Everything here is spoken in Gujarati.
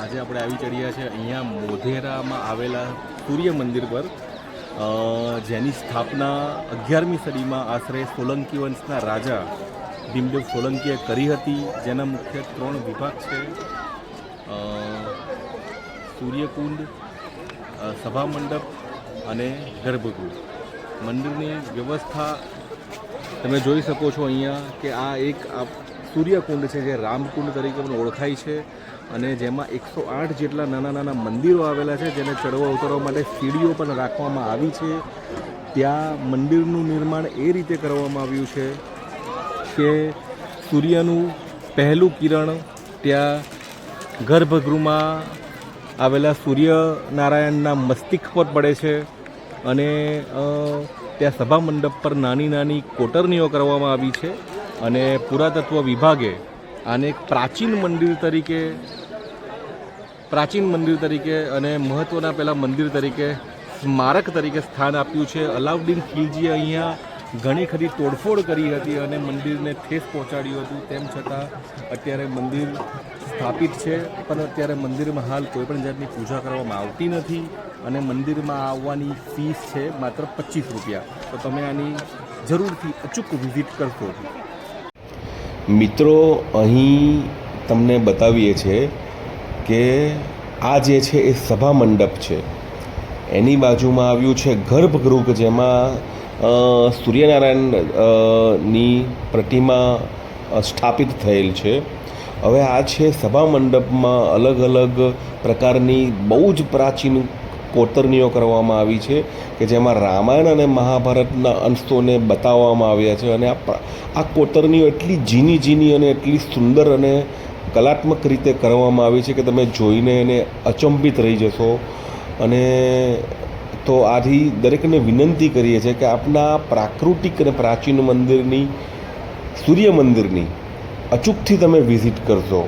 આજે આપણે આવી ચડ્યા છે અહીંયા મોઢેરામાં આવેલા સૂર્ય મંદિર પર. જેની સ્થાપના અગિયારમી સદીમાં આશરે સોલંકી વંશના રાજા ભીમદેવ સોલંકીએ કરી હતી, જેના મુખ્ય ત્રણ વિભાગ છે. સૂર્યકુંડ સભા મંડપ અને ગર્ભગૃહ. મંદિરની વ્યવસ્થા તમે જોઈ શકો છો અહીંયા કે આ એક આ સૂર્યકુંડ છે જે રામકુંડ તરીકે પણ ઓળખાય છે અને જેમાં એકસો આઠ જેટલા નાના નાના મંદિરો આવેલા છે જેને ચડવા ઉતરવા માટે સીડીઓ પણ રાખવામાં આવી છે. ત્યાં મંદિરનું નિર્માણ એ રીતે કરવામાં આવ્યું છે કે સૂર્યનું પહેલું કિરણ ત્યાં ગર્ભગૃહમાં આવેલા સૂર્યનારાયણના મસ્તિષ્ક પર પડે છે. અને ત્યાં સભા મંડપ પર નાની નાની કોટરણીઓ કરવામાં આવી છે અને પુરાતત્વ વિભાગે આને એક પ્રાચીન મંદિર તરીકે, પ્રાચીન મંદિર તરીકે અને મહત્ત્વના પહેલાં મંદિર તરીકે સ્મારક તરીકે સ્થાન આપ્યું છે. અલાઉદ્દીન ખિલજીએ અહીંયા ઘણી ખરી તોડફોડ કરી હતી અને મંદિરને ઠેસ પહોંચાડ્યું હતું. તેમ છતાં અત્યારે મંદિર સ્થાપિત છે, પણ અત્યારે મંદિરમાં હાલ કોઈપણ જાતની પૂજા કરવામાં આવતી નથી અને મંદિરમાં આવવાની ફીસ છે માત્ર પચીસ રૂપિયા. તો તમે આની જરૂરથી અચૂક વિઝિટ કરશો. મિત્રો, અહીં તમને બતાવીએ છીએ કે આ જે છે એ સભા મંડપ છે. એની બાજુમાં આવ્યું છે ગર્ભગૃહ જેમાં સૂર્યનારાયણની પ્રતિમા સ્થાપિત થયેલ છે. હવે આ છે સભા મંડપમાં અલગ અલગ પ્રકારની બહુ જ પ્રાચીન કોતરણીઓ કરવામાં આવી છે કે જેમાં રામાયણ અને મહાભારતના અંશોને બતાવવામાં આવ્યા છે અને આ આ કોતરણીઓ એટલી ઝીની ઝીની અને એટલી સુંદર અને કલાત્મક રીતે કરવામાં આવી છે કે તમે જોઈને એને અચંબિત રહી જશો. અને તો આથી દરેકને વિનંતી કરીએ છીએ કે આપના પ્રાકૃતિક અને પ્રાચીન મંદિરની, સૂર્ય મંદિરની અચૂકથી તમે વિઝિટ કરશો